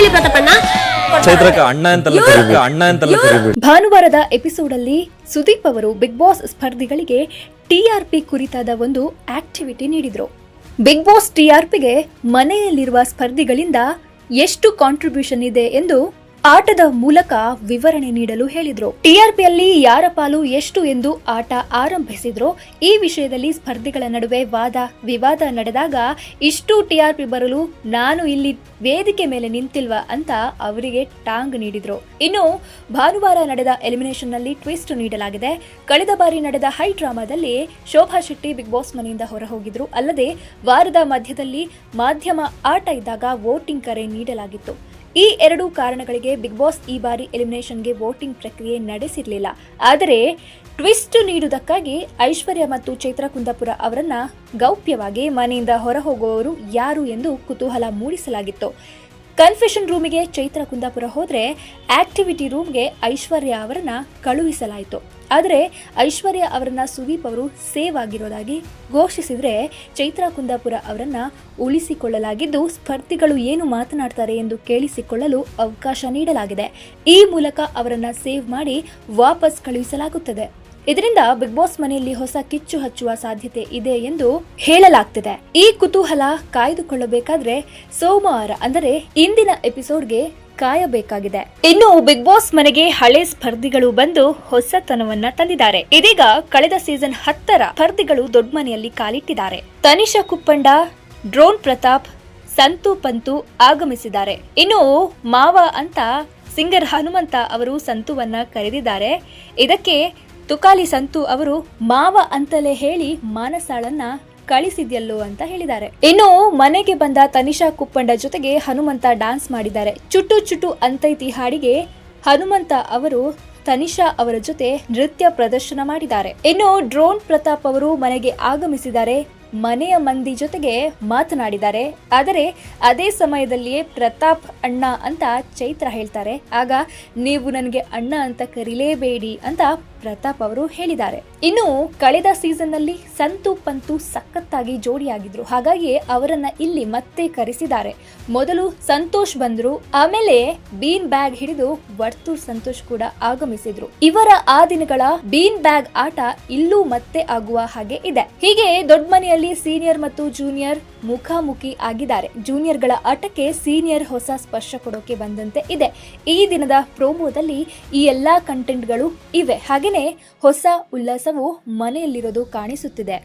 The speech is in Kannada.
ಹೇಳಿ ಪ್ರತಾಪಣ್ಣ. ಚೈತ್ರಕ್ಕ ಅಣ್ಣ ಅಂತೆಲ್ಲ ಕರಿಬೇಡಿ ಅಣ್ಣ ಅಂತೆಲ್ಲ ಕರಿಬೇಡಿ ಭಾನುವಾರದ ಎಪಿಸೋಡ್ ಅಲ್ಲಿ ಸುದೀಪ್ ಅವರು ಬಿಗ್ ಬಾಸ್ ಸ್ಪರ್ಧಿಗಳಿಗೆ ಟಿಆರ್ಪಿ ಕುರಿತಾದ ಒಂದು ಆಕ್ಟಿವಿಟಿ ನೀಡಿದ್ರು. ಬಿಗ್ ಬಾಸ್ ಟಿಆರ್ಪಿಗೆ ಮನೆಯಲ್ಲಿರುವ ಸ್ಪರ್ಧಿಗಳಿಂದ ಎಷ್ಟು ಕಾಂಟ್ರಿಬ್ಯೂಷನ್ ಇದೆ ಎಂದು ಆಟದ ಮೂಲಕ ವಿವರಣೆ ನೀಡಲು ಹೇಳಿದ್ರು. ಟಿಆರ್ಪಿಯಲ್ಲಿ ಯಾರ ಪಾಲು ಎಷ್ಟು ಎಂದು ಆಟ ಆರಂಭಿಸಿದ್ರು. ಈ ವಿಷಯದಲ್ಲಿ ಸ್ಪರ್ಧಿಗಳ ನಡುವೆ ವಾದ ವಿವಾದ ನಡೆದಾಗ, ಇಷ್ಟು ಟಿಆರ್ಪಿ ಬರಲು ನಾನು ಇಲ್ಲಿ ವೇದಿಕೆ ಮೇಲೆ ನಿಂತಿಲ್ವಾ ಅಂತ ಅವರಿಗೆ ಟಾಂಗ್ ನೀಡಿದ್ರು. ಇನ್ನು ಭಾನುವಾರ ನಡೆದ ಎಲಿಮಿನೇಷನ್ನಲ್ಲಿ ಟ್ವಿಸ್ಟ್ ನೀಡಲಾಗಿದೆ. ಕಳೆದ ಬಾರಿ ನಡೆದ ಹೈ ಡ್ರಾಮಾದಲ್ಲಿ ಶೋಭಾ ಶೆಟ್ಟಿ ಬಿಗ್ ಬಾಸ್ ಮನೆಯಿಂದ ಹೊರಹೋಗಿದ್ರು. ಅಲ್ಲದೆ ವಾರದ ಮಧ್ಯದಲ್ಲಿ ಮಾಧ್ಯಮ ಆಟ ಇದ್ದಾಗ ವೋಟಿಂಗ್ ಕರೆ ನೀಡಲಾಗಿತ್ತು. ಈ ಎರಡು ಕಾರಣಗಳಿಗೆ ಬಿಗ್ ಬಾಸ್ ಈ ಬಾರಿ ಎಲಿಮಿನೇಷನ್ಗೆ ವೋಟಿಂಗ್ ಪ್ರಕ್ರಿಯೆ ನಡೆಸಿರಲಿಲ್ಲ. ಆದರೆ ಟ್ವಿಸ್ಟ್ ನೀಡುವುದಕ್ಕಾಗಿ ಐಶ್ವರ್ಯ ಮತ್ತು ಚೈತ್ರ ಕುಂದಾಪುರ ಅವರನ್ನ ಗೌಪ್ಯವಾಗಿ ಮನೆಯಿಂದ ಹೊರಹೋಗುವವರು ಯಾರು ಎಂದು ಕುತೂಹಲ ಮೂಡಿಸಲಾಗಿತ್ತು. ಕನ್ಫೆಷನ್ ರೂಮಿಗೆ ಚೈತ್ರ ಕುಂದಾಪುರ ಹೋದರೆ ಆಕ್ಟಿವಿಟಿ ರೂಮ್ಗೆ ಐಶ್ವರ್ಯ ಅವರನ್ನ ಕಳುಹಿಸಲಾಯಿತು. ಆದರೆ ಐಶ್ವರ್ಯ ಅವರನ್ನ ಸುದೀಪ್ ಅವರು ಸೇವ್ ಆಗಿರೋದಾಗಿ ಘೋಷಿಸಿದರೆ ಚೈತ್ರ ಕುಂದಾಪುರ ಅವರನ್ನ ಉಳಿಸಿಕೊಳ್ಳಲಾಗಿದ್ದು ಸ್ಪರ್ಧಿಗಳು ಏನು ಮಾತನಾಡ್ತಾರೆ ಎಂದು ಕೇಳಿಸಿಕೊಳ್ಳಲು ಅವಕಾಶ ನೀಡಲಾಗಿದೆ. ಈ ಮೂಲಕ ಅವರನ್ನ ಸೇವ್ ಮಾಡಿ ವಾಪಸ್ ಕಳುಹಿಸಲಾಗುತ್ತದೆ. ಇದರಿಂದ ಬಿಗ್ ಬಾಸ್ ಮನೆಯಲ್ಲಿ ಹೊಸ ಕಿಚ್ಚು ಹಚ್ಚುವ ಸಾಧ್ಯತೆ ಇದೆ ಎಂದು ಹೇಳಲಾಗ್ತಿದೆ. ಈ ಕುತೂಹಲ ಕಾಯ್ದುಕೊಳ್ಳಬೇಕಾದ್ರೆ ಸೋಮವಾರ, ಅಂದರೆ ಇಂದಿನ ಎಪಿಸೋಡ್ಗೆ ಕಾಯಬೇಕಾಗಿದೆ. ಇನ್ನು ಬಿಗ್ ಬಾಸ್ ಮನೆಗೆ ಹಳೆ ಸ್ಪರ್ಧಿಗಳು ಬಂದು ಹೊಸತನವನ್ನ ತಂದಿದ್ದಾರೆ. ಇದೀಗ ಕಳೆದ ಸೀಸನ್ ಹತ್ತರ ಸ್ಪರ್ಧಿಗಳು ದೊಡ್ಡ ಮನೆಯಲ್ಲಿ ಕಾಲಿಟ್ಟಿದ್ದಾರೆ. ತನಿಷಾ ಕುಪ್ಪಂಡ, ಡ್ರೋನ್ ಪ್ರತಾಪ್, ಸಂತು ಪಂತು ಆಗಮಿಸಿದ್ದಾರೆ. ಇನ್ನು ಮಾವ ಅಂತ ಸಿಂಗರ್ ಹನುಮಂತ ಅವರು ಸಂತುವನ್ನ ಕರೆದಿದ್ದಾರೆ. ಇದಕ್ಕೆ ತುಕಾಲಿ ಸಂತು ಅವರು ಮಾವ ಅಂತಲೇ ಹೇಳಿ ಮಾನಸಾಳನ್ನ ಕಳಿಸಿದ್ಯಲ್ಲೋ ಅಂತ ಹೇಳಿದ್ದಾರೆ. ಇನ್ನು ಮನೆಗೆ ಬಂದ ತನಿಷಾ ಕುಪ್ಪಂಡ ಜೊತೆಗೆ ಹನುಮಂತ ಡ್ಯಾನ್ಸ್ ಮಾಡಿದ್ದಾರೆ. ಚುಟು ಚುಟು ಅಂತೈತಿ ಹಾಡಿಗೆ ಹನುಮಂತ ಅವರು ತನಿಷಾ ಅವರ ಜೊತೆ ನೃತ್ಯ ಪ್ರದರ್ಶನ ಮಾಡಿದ್ದಾರೆ. ಇನ್ನು ಡ್ರೋನ್ ಪ್ರತಾಪ್ ಅವರು ಮನೆಗೆ ಆಗಮಿಸಿದ್ದಾರೆ. ಮನೆಯ ಮಂದಿ ಜೊತೆಗೆ ಮಾತನಾಡಿದ್ದಾರೆ. ಆದರೆ ಅದೇ ಸಮಯದಲ್ಲಿಯೇ ಪ್ರತಾಪ್ ಅಣ್ಣ ಅಂತ ಚೈತ್ರ ಹೇಳ್ತಾರೆ. ಆಗ, ನೀವು ನನಗೆ ಅಣ್ಣ ಅಂತ ಕರಿಲೇಬೇಡಿ ಅಂತ ಪ್ರತಾಪ್ ಅವರು ಹೇಳಿದ್ದಾರೆ. ಇನ್ನು ಕಳೆದ ಸೀಸನ್ನಲ್ಲಿ ಸಂತು ಪಂತು ಸಖತ್ತಾಗಿ ಜೋಡಿಯಾಗಿದ್ರು. ಹಾಗಾಗಿ ಅವರನ್ನ ಇಲ್ಲಿ ಮತ್ತೆ ಕರೆಸಿದ್ದಾರೆ. ಮೊದಲು ಸಂತೋಷ್ ಬಂದ್ರು, ಆಮೇಲೆ ಬೀನ್ ಬ್ಯಾಗ್ ಹಿಡಿದು ವರ್ತೂರ್ ಸಂತೋಷ್ ಕೂಡ ಆಗಮಿಸಿದ್ರು. ಇವರ ಆ ದಿನಗಳ ಬೀನ್ ಬ್ಯಾಗ್ ಆಟ ಇಲ್ಲೂ ಮತ್ತೆ ಆಗುವ ಹಾಗೆ ಇದೆ. ಹೀಗೆ ದೊಡ್ಡ ಮನೆಯಲ್ಲಿ ಸೀನಿಯರ್ ಮತ್ತು ಜೂನಿಯರ್ ಮುಖಾಮುಖಿ ಆಗಿದ್ದಾರೆ. ಜೂನಿಯರ್ಗಳ ಆಟಕ್ಕೆ ಸೀನಿಯರ್ ಹೊಸ ಸ್ಪರ್ಶ ಕೊಡೋಕೆ ಬಂದಂತೆ ಇದೆ. ಈ ದಿನದ ಪ್ರೋಮೋದಲ್ಲಿ ಈ ಎಲ್ಲಾ ಕಂಟೆಂಟ್ಗಳು ಇವೆ. ಹಾಗೇನೆ ಹೊಸ ಉಲ್ಲಾಸವು ಮನೆಯಲ್ಲಿರೋದು ಕಾಣಿಸುತ್ತಿದೆ.